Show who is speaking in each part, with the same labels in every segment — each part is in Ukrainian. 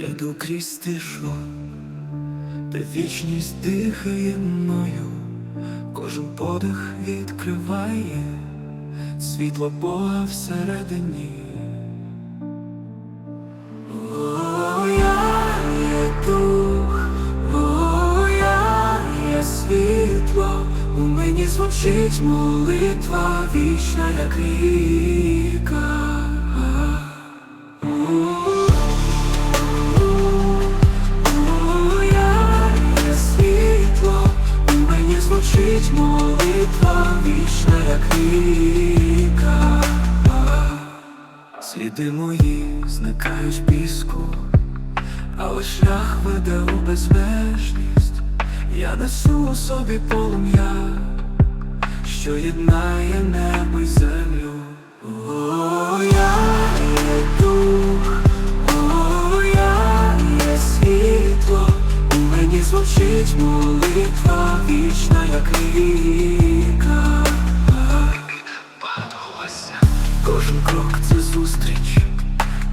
Speaker 1: йду крізь тишу, де вічність дихає мною, кожен подих відкриває світло Бога всередині. О, є дух, о, є світло, у мені звучить молитва вічна, як ріка. Звучить молитва вічна, як ріка. Сліди мої зникають в піску, але шлях веде у безмежність. Я несу у собі полум'я, що єднає небо й землю. Кожен крок це зустріч,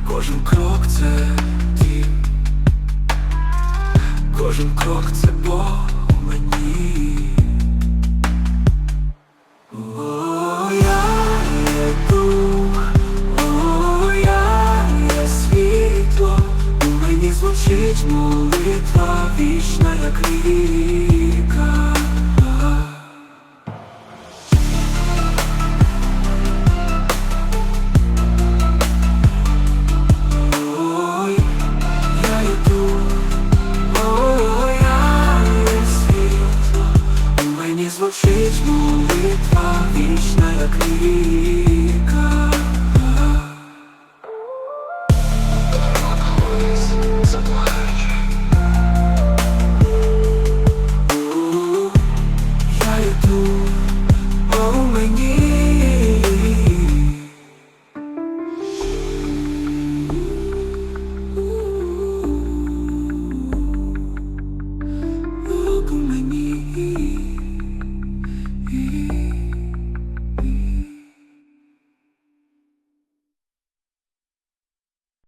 Speaker 1: кожен крок це ти, кожен крок це Бог мені. Я є світло, у мені звучить молитва вічна, як ріка. Я